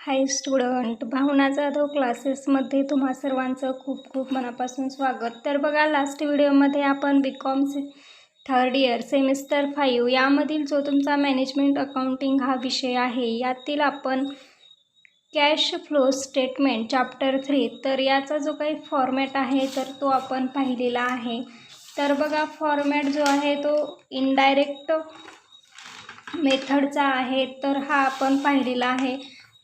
हाय student भावना जाधव क्लासेसमध्ये तुम्हा सर्वांचं खूप खूप मनापासून स्वागत. तर बघा लास्ट व्हिडिओमध्ये आपण बी कॉम से थर्ड इयर सेमिस्टर फाईव्ह यामधील जो तुमचा मॅनेजमेंट अकाउंटिंग हा विषय आहे यातील आपण cash flow statement chapter three तर याचा जो काही फॉर्मॅट आहे तर तो आपण पाहिलेला आहे. तर बघा फॉर्मॅट जो आहे तो इनडायरेक्ट मेथडचा आहे तर हा आपण पाहिलेला आहे.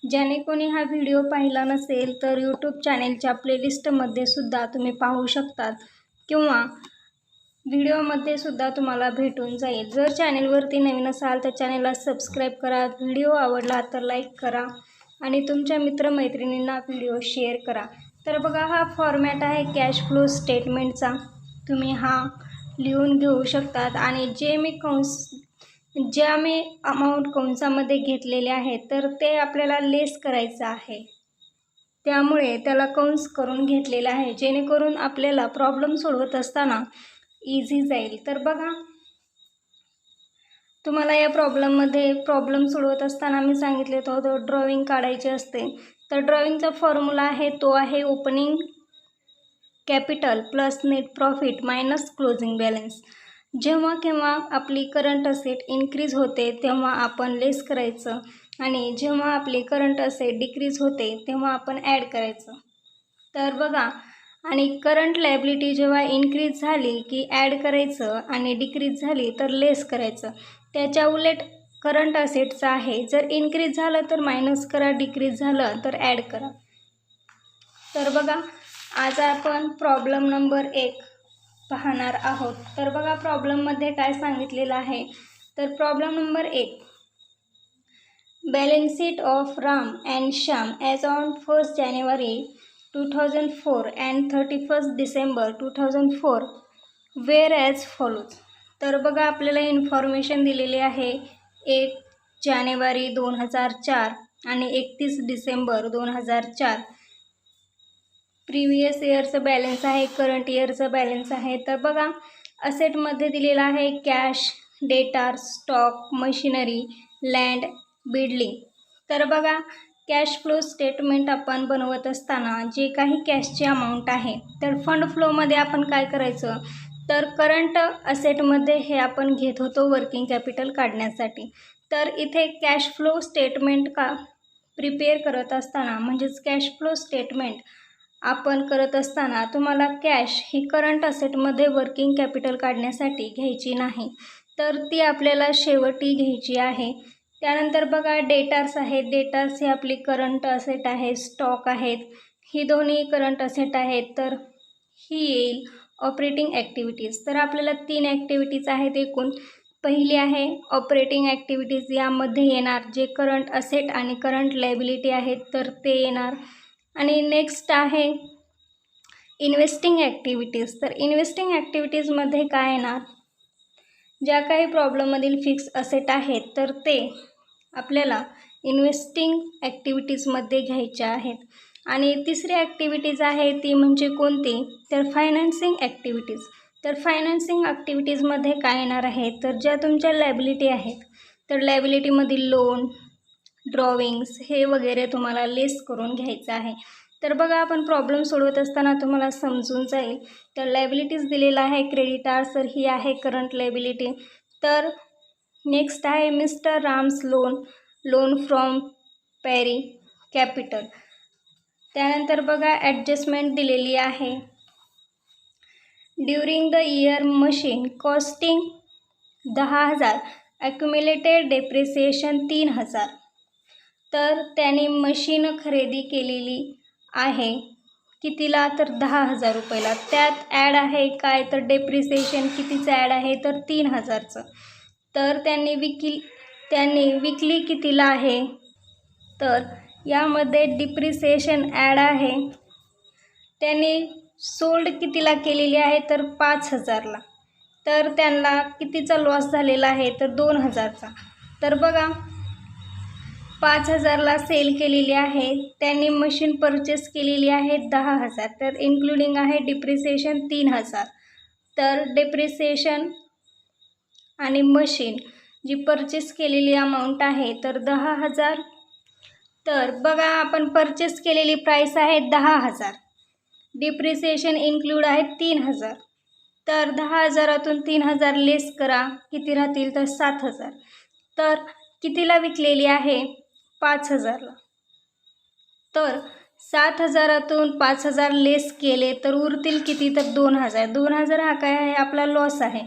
ज्याने कोणी हा व्हिडिओ पाहिला नसेल तर यूट्यूब चॅनेलच्या प्लेलिस्टमध्ये सुद्धा तुम्ही पाहू शकतात. किंवा व्हिडिओमध्ये सुद्धा तुम्हाला भेटून जाईल. जर चॅनेलवरती नवीन असाल तर चॅनेलला सबस्क्राईब करा. व्हिडिओ आवडला तर लाईक करा. आणि तुमच्या मित्रमैत्रिणींना व्हिडिओ शेअर करा. तर बघा हा फॉर्मॅट आहे कॅश फ्लो स्टेटमेंटचा तुम्ही हा लिहून घेऊ शकतात. आणि जे मी कंस ज्या मी अमाऊंट कंसामध्ये घेतलेले आहे तर ते आपल्याला लेस करायचं आहे. त्यामुळे त्याला कंस करून घेतलेला आहे. जेणेकरून आपल्याला प्रॉब्लेम सोडवत असताना इझी जाईल. तर बघा तुम्हाला या प्रॉब्लेममध्ये प्रॉब्लेम सोडवत असताना मी सांगितले होतं ड्रॉइंग काढायचे असते. तर ड्रॉइंगचा फॉर्म्युला आहे तो आहे opening capital plus net profit minus closing balance जेव्हा केव्हा आपली करंट असेट इन्क्रीज होते तेव्हा आपण लेस करायचं. आणि जेव्हा आपली करंट असेट डिक्रीज होते तेव्हा आपण ॲड करायचं. तर बघा आणि करंट लायबिलिटी जेव्हा इन्क्रीज झाली की ॲड करायचं आणि डिक्रीज झाली तर लेस करायचं. त्याच्या उलट करंट असेटचं आहे जर इन्क्रीज झालं तर मायनस करा डिक्रीज झालं तर ॲड करा. तर बघा आज आपण प्रॉब्लेम नंबर एक पाहणार आहोत. तर बघा प्रॉब्लेममध्ये काय सांगितलेलं आहे. तर प्रॉब्लेम नंबर एक. Balance sheet of Ram and Shyam as on first January two thousand four and thirty first December two thousand four were as follows तर बघा आपल्याला इन्फॉर्मेशन दिलेली आहे. एक जानेवारी दोन हजार चार आणि एकतीस डिसेंबर दोन हजार चार. प्रिव्हियस इयरचं बॅलन्स आहे करंट इयरचं बॅलन्स आहे. तर बघा असेटमध्ये दिलेला आहे cash debtors stock machinery land building. तर बघा कॅश फ्लो स्टेटमेंट आपण बनवत असताना जे काही कॅशची अमाऊंट आहे तर फंड फ्लोमध्ये आपण काय करायचं? तर करंट असेटमध्ये हे आपण घेत होतो वर्किंग कॅपिटल काढण्यासाठी. तर इथे कॅश फ्लो स्टेटमेंट का प्रिपेअर करत असताना म्हणजेच कॅश फ्लो स्टेटमेंट आपण करत असताना तुम्हाला कॅश ही करंट असेटमध्ये वर्किंग कॅपिटल काढण्यासाठी घ्यायची नाही. तर ती आपल्याला शेवटी घ्यायची आहे. त्यानंतर बघा डेटार्स आहेत. डेटार्स ही आपली करंट असेट आहे स्टॉक आहेत. ही दोन्ही करंट असेट आहेत. तर ही येईल ऑपरेटिंग ॲक्टिव्हिटीज. तर आपल्याला तीन ॲक्टिव्हिटीज आहेत एकूण. पहिली आहे ऑपरेटिंग ॲक्टिव्हिटीज. यामध्ये येणार जे करंट असेट आणि करंट लायबिलिटी आहेत तर ते येणार आणि नेक्स्ट आहे इन्व्हेस्टिंग ॲक्टिव्हिटीज तर इन्व्हेस्टिंग ॲक्टिव्हिटीजमध्ये काय येणार ज्या काही प्रॉब्लेममधील फिक्स असेट आहेत तर ते आपल्याला इन्व्हेस्टिंग ॲक्टिव्हिटीजमध्ये घ्यायच्या आहेत. आणि तिसरी ॲक्टिव्हिटीज आहे ती म्हणजे कोणती? तर फायनान्सिंग ॲक्टिव्हिटीज तर फायनान्सिंग ॲक्टिव्हिटीजमध्ये काय येणार आहे? तर ज्या तुमच्या लायबिलिटी आहेत तर लायबिलिटीमधील लोन ड्रॉविंग्स हे वगैरे तुम्हाला लेस करून घ्यायचं आहे. तर बघा आपण प्रॉब्लेम सोडवत असताना तुम्हाला समजून जाईल. तर लायबिलिटीज दिलेला आहे क्रेडिट आर्सर ही आहे करंट लायबिलिटी तर नेक्स्ट आहे mister Ram's loan loan from Perry capital त्यानंतर बघा ॲडजस्टमेंट दिलेली आहे. During the year machine costing दहा हजार ॲक्युम्युलेटेड डेप्रिसिएशन तीन हजार. तर त्याने मशीन खरेदी केलेली आहे. कितीला? तर दहा हजार रुपयाला. त्यात ॲड आहे काय? तर डेप्रिसिएशन कितीचं ॲड आहे? तर तीन हजारचं. तर त्यांनी विकली त्यांनी विकली कितीला आहे? तर यामध्ये डिप्रिसिएशन ॲड आहे. त्यांनी सोल्ड कितीला केलेली आहे? तर पाच हजारला. तर त्यांना कितीचा लॉस झालेला आहे? तर दोन हजारचा. तर बघा पाच हजारला सेल केलेली आहे. त्यांनी मशीन परचेस केलेली आहे दहा हजार. तर इन्क्लुडिंग आहे डिप्रिसिएशन तीन हजार. तर डिप्रिसिएशन आणि मशीन जी परचेस केलेली अमाऊंट आहे तर दहा हजार. तर बघा आपण परचेस केलेली प्राईस आहे दहा हजार. डिप्रिसिएशन इन्क्लूड आहे तीन हजार. तर दहा हजारातून तीन हजार लेस करा. किती राहतील तर सात हजार. तर कितीला विकलेली आहे? पाच हजारला. तर सात हजारातून पाच हजार लेस केले तर उरतील किती? तर दोन हजार. दोन हजार हा काय आहे? आपला लॉस आहे.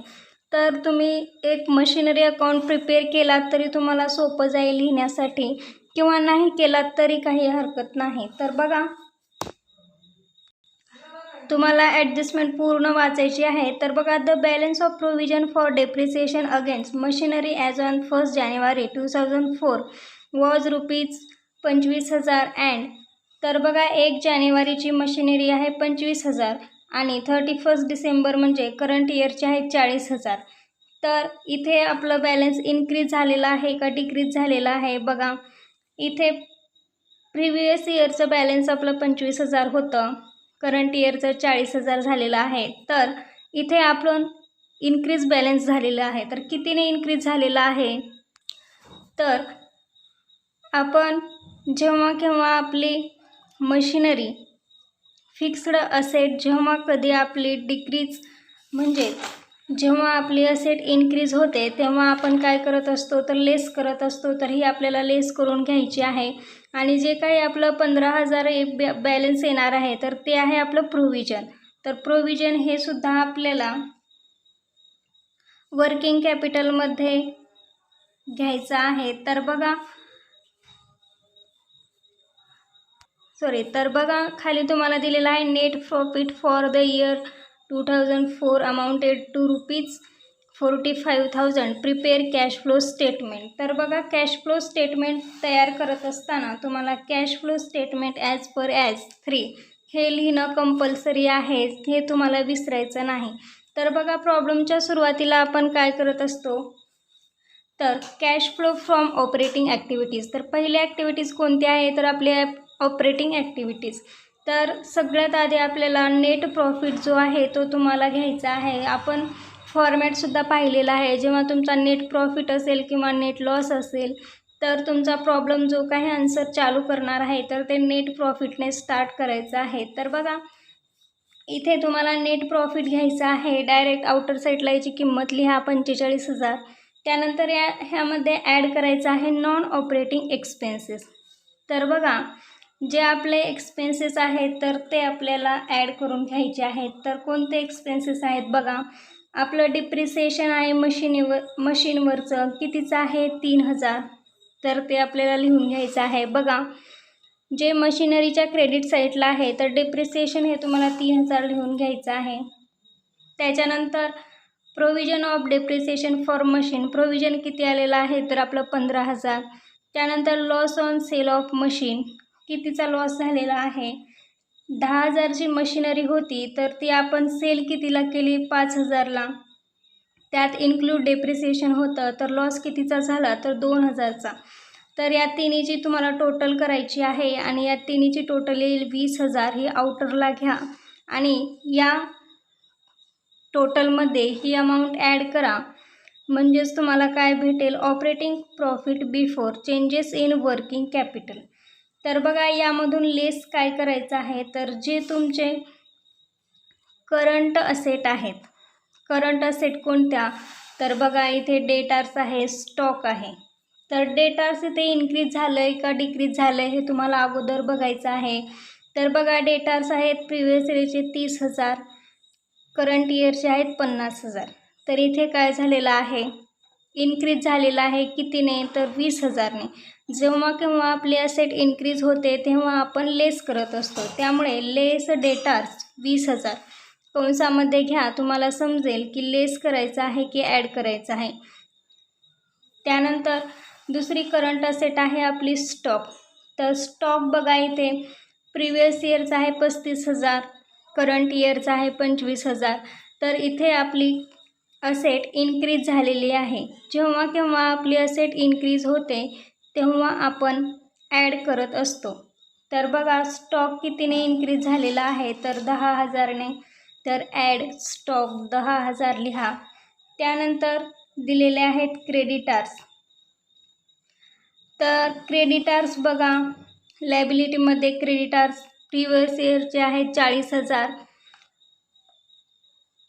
तर तुम्ही एक मशिनरी अकाउंट प्रिपेअर केलात तरी तुम्हाला सोपं जाईल लिहिण्यासाठी. किंवा नाही केलात तरी काही हरकत नाही. तर बघा. तुम्हाला ॲडजस्टमेंट पूर्ण वाचायची आहे. तर बघा the balance of provision for depreciation against machinery as on first January two thousand four was rupees पंचवीस हजार अँड तर बघा एक जानेवारीची मशिनरी आहे पंचवीस हजार आणि थर्टी फर्स्ट डिसेंबर म्हणजे करंट इयरचे आहे चाळीस हजार. तर इथे आपलं बॅलन्स इन्क्रीज झालेलं आहे का डिक्रीज झालेलं आहे बघा. इथे प्रिव्हियस इयरचं बॅलन्स आपलं पंचवीस हजार होतं करंट इयरचं चाळीस हजार झालेलं आहे. तर इथे आपण इन्क्रीज बॅलन्स झालेलं आहे. तर कितीने इन्क्रीज झालेलं आहे? तर आपण जेव्हा केव्हा आपली मशिनरी फिक्स्ड असेट जेव्हा कधी आपली डिक्रीज म्हणजे जेव्हा आपली असेट इन्क्रीज होते तेव्हा आपण काय करत असतो तर लेस करत असतो तर ही आपल्याला लेस करून घ्यायची आहे. आणि जे काही आपलं पंधरा हजार बॅ बॅलन्स येणार आहे तर ते आहे आपलं प्रोव्हिजन तर प्रोव्हिजन हे सुद्धा आपल्याला वर्किंग कॅपिटलमध्ये घ्यायचं आहे. तर बघा सॉरी तर बघा खाली तुम्हाला दिलेला आहे net profit for the year two thousand four amounted to rupees forty five thousand prepare cash flow statement तर बघा कॅश फ्लो स्टेटमेंट तयार करत असताना तुम्हाला cash flow statement as per AS three हे लिहिणं कंपल्सरी आहे हे तुम्हाला विसरायचं नाही. तर बघा प्रॉब्लेमच्या सुरुवातीला आपण काय करत असतो? तर cash flow from operating activities तर पहिले ॲक्टिव्हिटीज कोणती आहे तर आपल्या ऑपरेटिंग ॲक्टिव्हिटीज तर सगळ्यात आधी आपल्याला नेट प्रॉफिट जो आहे तो तुम्हाला घ्यायचा आहे. आपण फॉर्मॅटसुद्धा पाहिलेला आहे. जेव्हा तुमचा नेट प्रॉफिट असेल किंवा नेट लॉस असेल तर तुमचा प्रॉब्लेम जो काही आन्सर चालू करणार आहे तर ते नेट प्रॉफिटने स्टार्ट करायचं आहे. तर बघा इथे तुम्हाला नेट प्रॉफिट घ्यायचं आहे. डायरेक्ट आउटर साईडला याची किंमत लिहा पंचेचाळीस हजार. त्यानंतर या ह्यामध्ये ॲड करायचं आहे नॉन ऑपरेटिंग एक्सपेन्सेस तर बघा जे आपले एक्सपेन्सेस आहेत तर ते आपल्याला ॲड करून घ्यायचे आहेत. तर कोणते एक्सपेन्सेस आहेत बघा. आपलं डिप्रिसिएशन आहे मशीनीवर मशीनवरचं कितीचं आहे? तीन हजार. तर ते आपल्याला लिहून घ्यायचं आहे. बघा. जे मशिनरीच्या क्रेडिट साईटला आहे तर डिप्रिसिएशन हे तुम्हाला तीन हजार लिहून घ्यायचं आहे. त्याच्यानंतर provision of depreciation for machine provision किती आलेलं आहे? तर आपलं पंधरा हजार. त्यानंतर loss on sale of machine कितीचा लॉस झालेला आहे? दहा हजारची मशिनरी होती तर ती आपण सेल कितीला केली? पाच हजारला. त्यात इन्क्लूड डेप्रिसिएशन होतं तर लॉस कितीचा झाला? तर दोन हजारचा. तर या तिन्हीची तुम्हाला टोटल करायची आहे आणि या तिन्हीची टोटल येईल वीस हजार. ही आउटरला घ्या आणि या टोटलमध्ये ही अमाऊंट ॲड करा. म्हणजेच तुम्हाला काय भेटेल? Operating profit before changes in working capital तर बघा यामधून लेस काय करायचं आहे? तर जे तुमचे करंट असेट आहेत. करंट असेट कोणत्या? तर बघा इथे डेटार्स आहे स्टॉक आहे. तर डेटार्स इथे इन्क्रीज झालं आहे का डिक्रीज झालं आहे हे तुम्हाला अगोदर बघायचं आहे. तर बघा डेटार्स आहेत प्रिव्हियस इयरचे तीस हजार करंट इयरचे आहेत पन्नास हजार. तर इथे काय झालेलं आहे? इन्क्रीज झालेला आहे कितीने? तर वीस हजारने. जेव्हा केव्हा आपले असेट इन्क्रीज होते तेव्हा आपण लेस करत असतो. त्यामुळे लेस डेटार्स वीस हजार. कंसामध्ये घ्या तुम्हाला समजेल की लेस करायचं आहे की ॲड करायचं आहे. त्यानंतर दुसरी करंट असेट आहे आपली स्टॉक तर स्टॉक बघा इथे. प्रिवियस इयरचा आहे पस्तीस हजार. करंट इयरचा आहे पंचवीस हजार. तर इथे आपली असेट इन्क्रीज झालेली आहे. जेव्हा केव्हा आपली असेट इन्क्रीज होते तेव्हा आपण ॲड करत असतो. तर बघा स्टॉक कितीने इन्क्रीज झालेला आहे? तर दहा हजारने. तर ॲड स्टॉक दहा हजार लिहा. त्यानंतर दिलेले आहेत क्रेडिटार्स तर क्रेडिटार्स बघा लायबिलिटीमध्ये क्रेडिटार्स प्रिवियस इयरचे आहेत चाळीस हजार.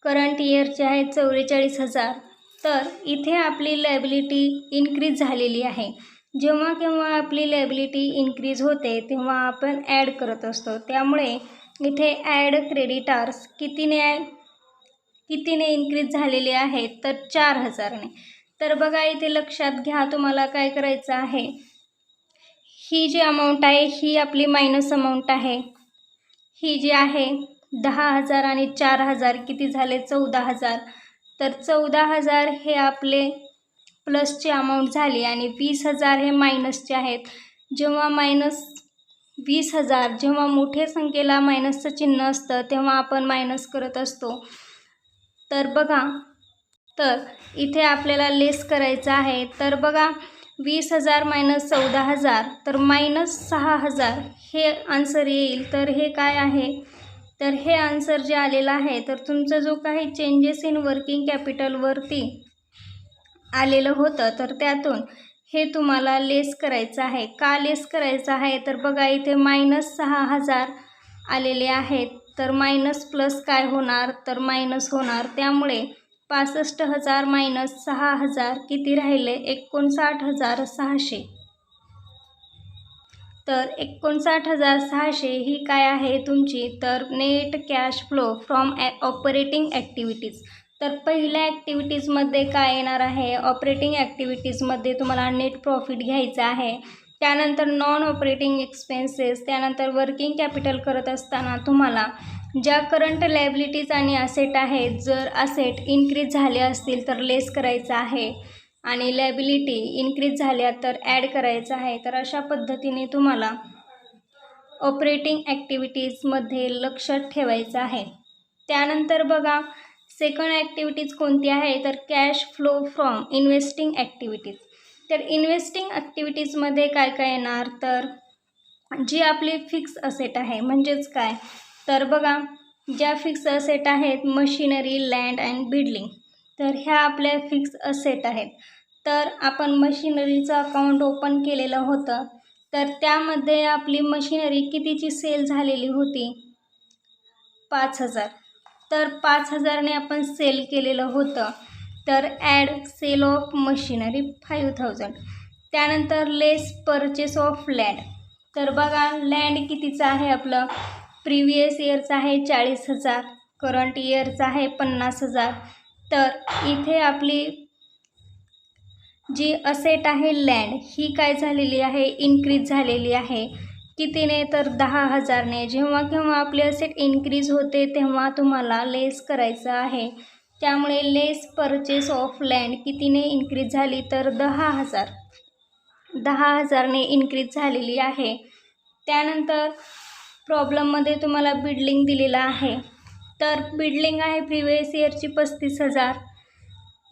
करंट इयरचे आहेत चौवेचाळीस हजार. तर इथे आपली लायबिलिटी इन्क्रीज झालेली आहे. जेव्हा केव्हा आपली लायबिलिटी इन्क्रीज होते तेव्हा आपण ॲड करत असतो. त्यामुळे इथे ॲड क्रेडिटार्स कितीने कितीने इन्क्रीज झालेले आहेत तर चार हजारने. तर बघा इथे लक्षात घ्या तुम्हाला काय करायचं आहे. ही जी अमाऊंट आहे ही आपली मायनस अमाऊंट आहे. ही जी आहे दहा हजार आणि चार हजार किती झाले? चौदा हजार. तर चौदा हजार हे आपले प्लसची अमाऊंट झाली आणि वीस हजार हे मायनसचे आहेत. जेव्हा मायनस वीस हजार जेव्हा मोठ्या संख्येला मायनसचं चिन्ह असतं तेव्हा आपण मायनस करत असतो. तर बघा तर इथे आपल्याला लेस करायचं आहे. तर बघा वीस हजार मायनस चौदा हजार तर मायनस सहा हजार हे आन्सर येईल. तर हे काय आहे? तर हे आन्सर जे आलेलं आहे तर तुमचा जो काही चेंजेस इन वर्किंग कॅपिटलवरती आलेलं होतं तर त्यातून हे तुम्हाला लेस करायचं आहे. का लेस करायचं आहे? तर बघा इथे मायनस सहा हजार आलेले आहेत. तर मायनस प्लस काय होणार? तर मायनस होणार. त्यामुळे पासष्ट हजार मायनस सहा हजार किती राहिले? एकोणसाठ हजार सहाशे. तर एकोणसाठ हजार सहाशे ही काय आहे तुमची? तर net cash flow from uh operating activities तर पहिल्या ॲक्टिव्हिटीजमध्ये काय येणार आहे? ऑपरेटिंग ॲक्टिव्हिटीजमध्ये तुम्हाला नेट प्रॉफिट घ्यायचं आहे. त्यानंतर नॉन ऑपरेटिंग एक्सपेन्सेस त्यानंतर वर्किंग कॅपिटल करत असताना तुम्हाला ज्या करंट लायबिलिटीज आणि असेट आहेत जर असेट इन्क्रीज झाले असतील तर लेस करायचं आहे आणि लायबिलिटी इन्क्रीज झाल्या तर ॲड करायचं आहे. तर अशा पद्धतीने तुम्हाला ऑपरेटिंग ॲक्टिव्हिटीजमध्ये लक्षात ठेवायचं आहे. त्यानंतर बघा सेकंड ॲक्टिव्हिटीज कोणती आहे? तर cash flow from investing activities तर इन्व्हेस्टिंग ॲक्टिव्हिटीजमध्ये काय काय येणार? तर जी आपली फिक्स असेट आहे म्हणजेच काय? तर बघा ज्या फिक्स असेट आहेत मशिनरी लँड अँड बिल्डिंग तर ह्या आपल्या फिक्स असेट आहेत. तर आपण मशिनरीचं अकाउंट ओपन केलेलं होतं. तर त्यामध्ये आपली मशिनरी कितीची सेल झालेली होती? पाच हजार. तर पाच हजारने आपण सेल केलेलं होतं. तर add sale of machinery five thousand. त्यानंतर लेस परचेस ऑफ लँड. तर बघा लँड कितीचं आहे आपलं? प्रिव्हियस इयरचं आहे चाळीस हजार करंट इयरचं आहे पन्नास हजार. तर इथे आपली जी असेट आहे लँड ही काय झालेली आहे? इन्क्रीज झालेली आहे. कितीने तर दहा हजारने जेव्हा केव्हा आपले असेट इन्क्रीज होते तेव्हा तुम्हाला लेस करायचं आहे. त्यामुळे लेस परचेस ऑफ लँड कितीने इन्क्रीज झाली तर दहा हजार. दहा हजारने इन्क्रीज झालेली आहे. त्यानंतर प्रॉब्लममध्ये तुम्हाला बिल्डिंग दिलेलं आहे. तर बिल्डिंग आहे प्रिव्हियस इयरची पस्तीस हजार.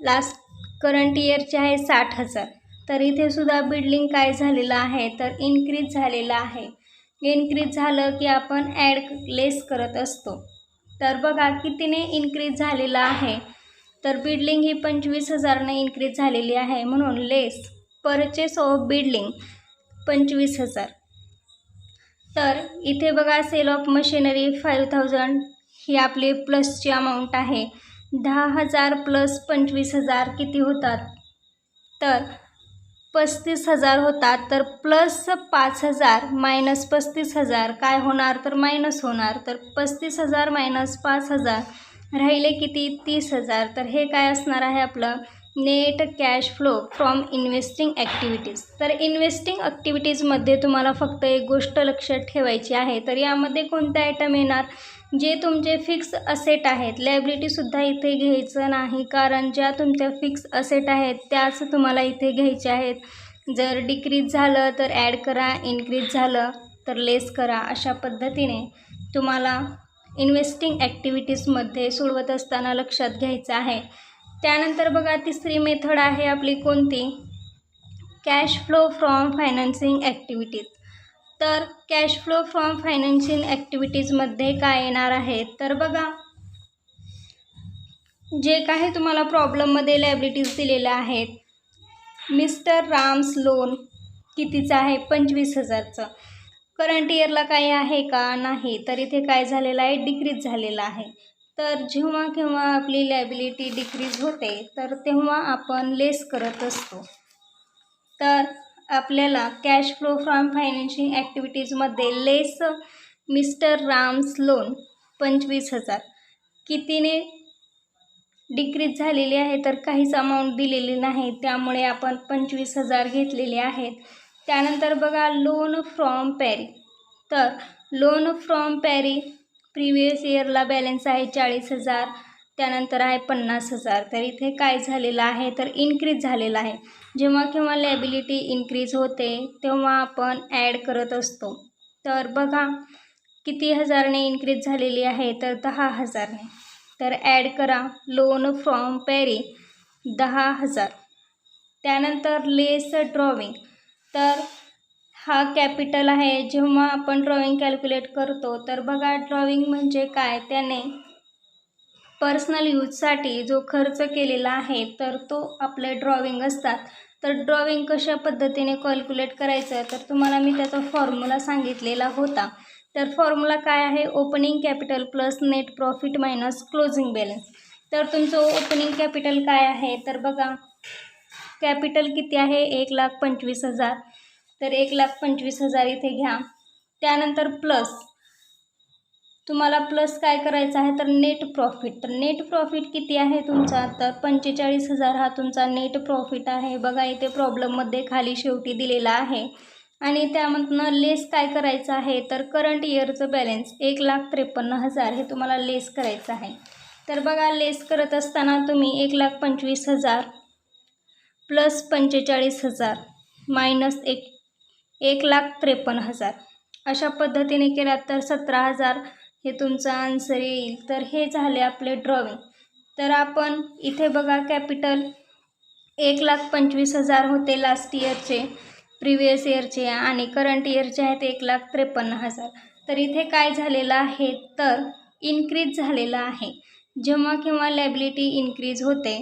लास्ट करंट इयरची आहे साठ हजार. तर इथे सुद्धा बिल्डिंग काय झालेलं आहे? तर इन्क्रीज झालेलं आहे. इन्क्रीज झालं की आपण ॲड लेस करत असतो. तर बघा कितीने इन्क्रीज झालेलं आहे. तर बिल्डिंग ही पंचवीस हजारने इन्क्रीज झालेली आहे म्हणून लेस परचेस ऑफ बिल्डिंग पंचवीस हजार. तर इथे बघा sale of machinery five thousand ही आपली प्लसची अमाऊंट आहे. दहा हजार प्लस पंचवीस हजार किती होतात? तर पस्तीस हजार होतात तर प्लस पाच हजार मायनस पस्तीस हजार काय होणार? तर मायनस होणार. तर पस्तीस हजार मायनस पाच हजार राहिले किती? तीस हजार. तर हे काय असणार आहे आपलं? Net cash flow from investing activities तर इन्व्हेस्टिंग ॲक्टिव्हिटीजमध्ये तुम्हाला फक्त एक गोष्ट लक्षात ठेवायची आहे. तर यामध्ये कोणते आयटम येणार? जे तुमचे फिक्स असेट आहेत लायबिलिटीसुद्धा इथे घ्यायचं नाही. कारण ज्या तुमच्या फिक्स असेट आहेत त्याच तुम्हाला इथे घ्यायच्या आहेत. जर डिक्रीज झालं तर ॲड करा इन्क्रीज झालं तर लेस करा अशा पद्धतीने तुम्हाला इन्व्हेस्टिंग ॲक्टिव्हिटीजमध्ये सोडवत असताना लक्षात घ्यायचं आहे. त्यानंतर बघा तिसरी मेथड आहे आपली कोणती? Cash flow from financing activities तर कॅश फ्लो फ्रॉम फायनान्शियल ॲक्टिव्हिटीजमध्ये काय येणार आहे? तर बघा. जे काही तुम्हाला प्रॉब्लेममध्ये लायबिलिटीज दिलेल्या आहेत मिस्टर राम्स लोन कितीचं आहे? पंचवीस हजारचं. करंट इयरला काही आहे का? नाही. तर इथे काय झालेलं आहे? डिक्रीज झालेलं आहे. तर जेव्हा केव्हा आपली लॅबिलिटी डिक्रीज होते तर तेव्हा आपण लेस करत असतो. तर आपल्याला कॅश फ्लो फ्रॉम फायनान्शिंग ॲक्टिव्हिटीजमध्ये लेस मिस्टर राम्स लोन पंचवीस हजार. कितीने डिक्रीज झालेली आहे तर काहीच अमाऊंट दिलेली नाही. त्यामुळे आपण पंचवीस हजार घेतलेले आहेत. त्यानंतर बघा लोन फ्रॉम पॅरी तर लोन फ्रॉम पॅरी प्रिवियस इयरला बॅलन्स आहे चाळीस हजार. त्यानंतर आहे पन्नास हजार. तर इथे काय झालेलं आहे? तर इन्क्रीज झालेलं आहे. जेव्हा केव्हा लॅबिलिटी इन्क्रीज होते तेव्हा आपण ॲड करत असतो. तर बघा किती हजारने इन्क्रीज झालेली आहे? तर दहा हजारने. तर ॲड करा. लोन फ्रॉम पॅरी दहा हजार. त्यानंतर लेस ड्रॉविंग तर हा कॅपिटल आहे. जेव्हा आपण ड्रॉइंग कॅल्क्युलेट करतो तर बघा ड्रॉइंग म्हणजे काय? त्याने पर्सनल यूजसाठी जो खर्च केलेला आहे तर तो आपले ड्रॉविंग असतात. तर ड्रॉविंग कशा पद्धतीने कॅल्क्युलेट करायचं? तर तुम्हाला मी त्याचा फॉर्म्युला सांगितलेला होता. तर फॉर्म्युला काय आहे? Opening capital plus net profit minus closing balance तर तुमचं ओपनिंग कॅपिटल काय आहे? तर बघा कॅपिटल किती आहे? एक लाख पंचवीस हजार. तर एक लाख पंचवीस हजार इथे घ्या. त्यानंतर प्लस तुम्हाला प्लस काय करायचं आहे? तर नेट प्रॉफिट तर नेट प्रॉफिट किती आहे तुमचा? तर पंचेचाळीस हजार हा तुमचा नेट प्रॉफिट आहे. बघा इथे प्रॉब्लेममध्ये खाली शेवटी दिलेला आहे. आणि त्यामधनं लेस काय करायचं आहे? तर करंट इयरचं बॅलेन्स एक लाख त्रेपन्न हजार हे तुम्हाला लेस करायचं आहे. तर बघा लेस करत असताना तुम्ही एक लाख पंचवीस हजार प्लस पंचेचाळीस हजार मायनस एक एक लाख त्रेपन्न हजार. अशा पद्धतीने केला तर सतरा हजार हे तुमचा आन्सर येईल. तर हे झाले आपले ड्रॉविंग तर आपण इथे बघा कॅपिटल एक लाख पंचवीस हजार होते लास्ट इयरचे प्रिवियस इयरचे आणि करंट इयरचे आहेत एक लाख त्रेपन्न हजार. तर इथे काय झालेलं आहे? तर इन्क्रीज झालेलं आहे. जेव्हा केव्हा लॅबिलिटी इन्क्रीज होते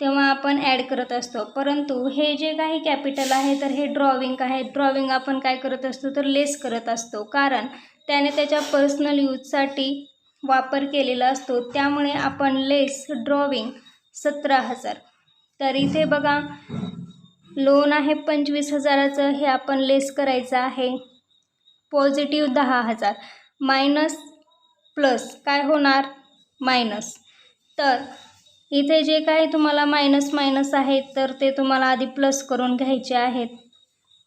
तेव्हा आपण ॲड करत असतो. परंतु हे जे काही कॅपिटल आहे तर हे ड्रॉविंग आहे. ड्रॉविंग आपण काय करत असतो? तर लेस करत असतो. कारण त्याने त्याच्या पर्सनल यूजसाठी वापर केलेला असतो. त्यामुळे आपण लेस ड्रॉविंग सतरा हजार. तर इथे बघा लोन आहे पंचवीस हजाराचं हे आपण लेस करायचं आहे. पॉझिटिव्ह दहा हजार. मायनस प्लस काय होणार? मायनस तर इथे जे काही तुम्हाला मायनस मायनस आहेत तर ते तुम्हाला आधी प्लस करून घ्यायचे आहेत.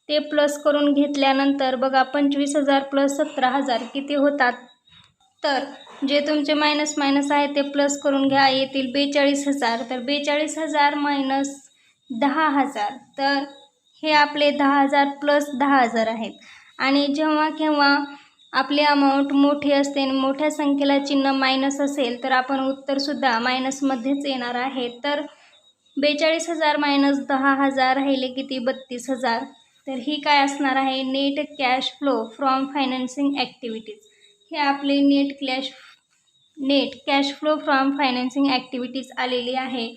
ते प्लस करून घेतल्यानंतर बघा पंचवीस हजार प्लस सतरा हजार किती होतात? तर जे तुमचे मायनस मायनस आहे ते प्लस करून घ्या. येतील बेचाळीस हजार. तर बेचाळीस हजार मायनस दहा हजार. तर हे आपले दहा हजार प्लस दहा हजार आहेत. आणि जेव्हा केव्हा आपली अमाऊंट मोठी असते आणि मोठ्या संख्येला चिन्ह मायनस असेल तर आपण उत्तरसुद्धा मायनसमध्येच येणार आहे. तर बेचाळीस हजार मायनस दहा हजार राहिले किती? बत्तीस हजार. तर ही काय असणार आहे? Net cash flow from financing activities हे आपले net cash net cash flow from financing activities आलेली आहे.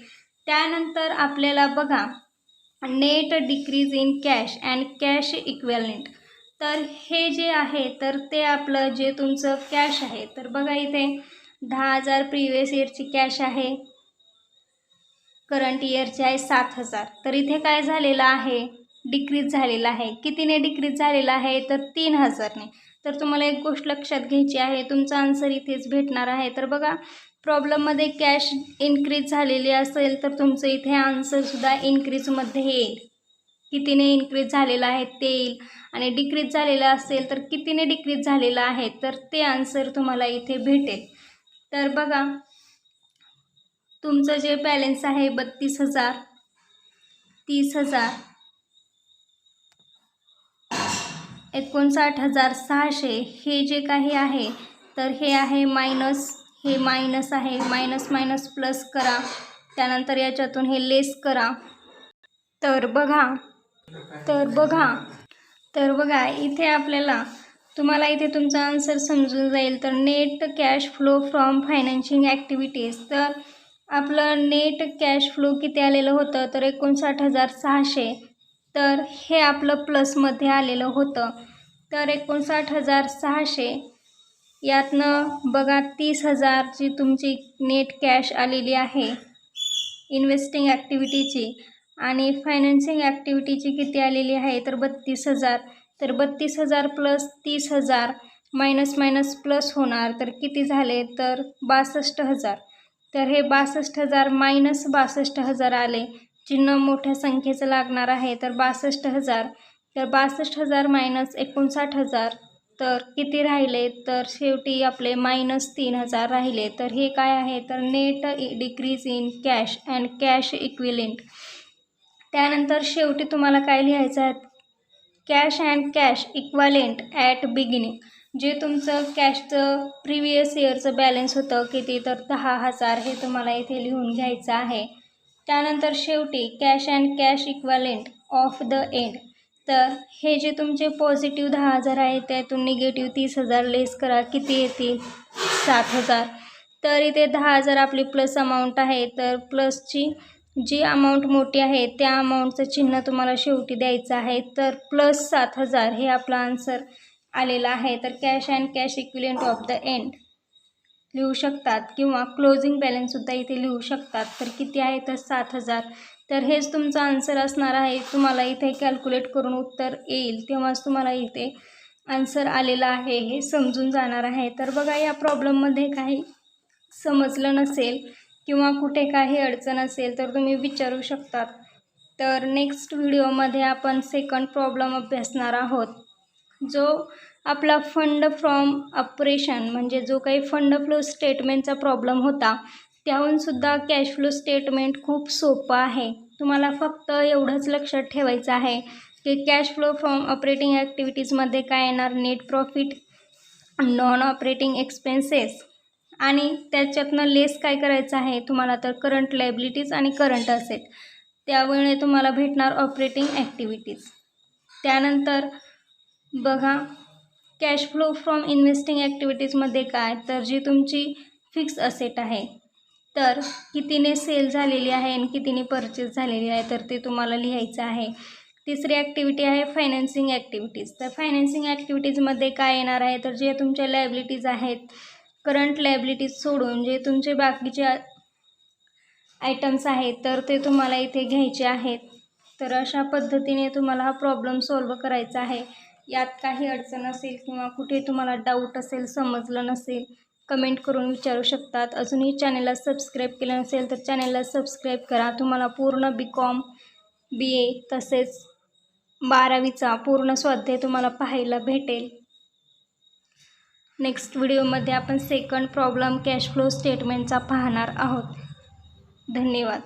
त्यानंतर आपल्याला बघा net decrease in cash and cash equivalent तर हे जे आहे तर ते आपलं जे तुमचं कॅश आहे तर बघा इथे दहा हजार प्रिवियस इयरची कॅश आहे. करंट इयरची आहे सात हजार. तर इथे काय झालेलं आहे? डिक्रीज झालेला आहे. कितीने डिक्रीज झालेला आहे? तर तीन हजारने. तर तुम्हाला एक गोष्ट लक्षात घ्यायची आहे. तुमचा आन्सर इथेच भेटणार आहे. तर बघा प्रॉब्लेममध्ये कॅश इन्क्रीज झालेली असेल तर तुमचं इथे आन्सरसुद्धा इन्क्रीजमध्ये येईल. कितीने इन्क्रीज झालेलं आहे ते येईल. आणि डिक्रीज झालेलं असेल तर कितीने डिक्रीज झालेलं आहे? तर ते आन्सर तुम्हाला इथे भेटेल. तर बघा तुमचं जे बॅलेन्स आहे बत्तीस हजार तीस हजार एकोणसाठ हजार सहाशे हे जे काही आहे तर हे आहे मायनस हे मायनस आहे. मायनस मायनस प्लस करा. त्यानंतर याच्यातून हे लेस करा. तर बघा तर बघा तर बघा इथे आपल्याला तुम्हाला इथे तुमचा आन्सर समजून जाईल. तर net cash flow from financing activities तर आपलं नेट कॅश फ्लो किती आलेलं होतं? तर एकोणसाठ हजार सहाशे. तर हे आपलं प्लसमध्ये आलेलं होतं. तर एकोणसाठ हजार सहाशे. यातनं बघा तीस हजारची तुमची नेट कॅश आलेली आहे. इन्व्हेस्टिंग ॲक्टिव्हिटीची आणि फायनान्सिंग ॲक्टिव्हिटीची किती आलेली आहे? तर बत्तीस हजार. तर बत्तीस हजार प्लस तीस हजार मायनस मायनस प्लस होणार. तर किती झाले? तर बासष्ट हजार. तर हे बासष्ट हजार मायनस बासष्ट हजार आले. चिन्ह मोठ्या संख्येचं लागणार आहे. तर बासष्ट हजार. तर बासष्ट हजार मायनस एकोणसाठ हजार. तर किती राहिले? तर शेवटी आपले मायनस तीन हजार राहिले. तर हे काय आहे? तर net decrease in cash and cash equivalent त्यानंतर शेवटी तुम्हाला काय लिहायचं आहे? Cash and cash equivalent at beginning जे तुमचं कॅशचं प्रिवियस इयरचं बॅलन्स होतं किती? तर दहा हजार हे तुम्हाला इथे लिहून घ्यायचं आहे. त्यानंतर शेवटी cash and cash equivalent of the end तर हे जे तुमचे पॉझिटिव्ह दहा हजार आहे त्यातून निगेटिव्ह तीस हजार लेस करा. किती येतील सात हजार. तर इथे दहा हजार आपली प्लस अमाऊंट आहे. तर प्लसची जी अमाऊंट मोठी आहे त्या अमाऊंटचं चिन्ह तुम्हाला शेवटी द्यायचं आहे. तर प्लस सात हजार हे आपला आन्सर आलेला आहे. तर cash and cash equivalent of the end लिहू शकतात किंवा क्लोजिंग बॅलन्ससुद्धा इथे लिहू शकतात. तर किती आहे तर सात हजार. तर हेच तुमचं आन्सर असणार आहे. तुम्हाला इथे कॅल्क्युलेट करून उत्तर येईल. तेव्हाच तुम्हाला इथे आन्सर आलेला आहे. हे समजून जाणार आहे. तर बघा या प्रॉब्लेममध्ये काही समजलं नसेल किंवा कुठे काही अडचण असेल तर तुम्ही विचारू शकतात. तर नेक्स्ट व्हिडिओमध्ये आपण सेकंड प्रॉब्लेम अभ्यासणार आहोत. जो आपला फंड फ्रॉम ऑपरेशन म्हणजे जो काही फंड फ्लो स्टेटमेंटचा प्रॉब्लेम होता त्याहून सुद्धा कॅश फ्लो स्टेटमेंट खूप सोपं आहे. तुम्हाला फक्त एवढंच लक्षात ठेवायचं आहे की कॅश फ्लो फ्रॉम ऑपरेटिंग ॲक्टिव्हिटीजमध्ये काय येणार? Net profit non operating expenses आणि त्याच्यातनं लेस काय करायचं आहे? तुम्हाला तर करंट लायबिलिटीज आणि करंट असेल त्यामुळे तुम्हाला भेटणार ऑपरेटिंग ॲक्टिव्हिटीज त्यानंतर बघा कॅश फ्लो फ्रॉम इन्व्हेस्टिंग ॲक्टिव्हिटीजमध्ये काय? तर जी तुमची फिक्स असेट आहे तर कितीने सेल झालेली आहे आणि कितीने परचेस झालेली आहे तर ते तुम्हाला लिहायचं आहे. तिसरी ॲक्टिव्हिटी आहे फायनान्सिंग ॲक्टिव्हिटीज. तर फायनान्सिंग ॲक्टिव्हिटीजमध्ये काय येणार आहे? तर जे तुमच्या लायबिलिटीज आहेत करंट लायबिलिटीज सोडून जे तुमचे बाकीचे आयटम्स आहेत तर ते तुम्हाला इथे घ्यायचे आहेत. तर अशा पद्धतीने तुम्हाला हा प्रॉब्लेम सॉल्व करायचा आहे. यात काही अडचण असेल किंवा कुठे तुम्हाला डाऊट असेल समजलं नसेल कमेंट करून विचारू शकतात. अजूनही चॅनलला सबस्क्राईब केलं नसेल तर चॅनलला सबस्क्राईब करा. तुम्हाला पूर्ण बी कॉम बी ए तसेच बारावीचा पूर्ण स्वाध्याय तुम्हाला पाहायला भेटेल. नेक्स्ट व्हिडिओमध्ये आपण सेकंड प्रॉब्लेम कॅश फ्लो स्टेटमेंटचा पाहणार आहोत. धन्यवाद.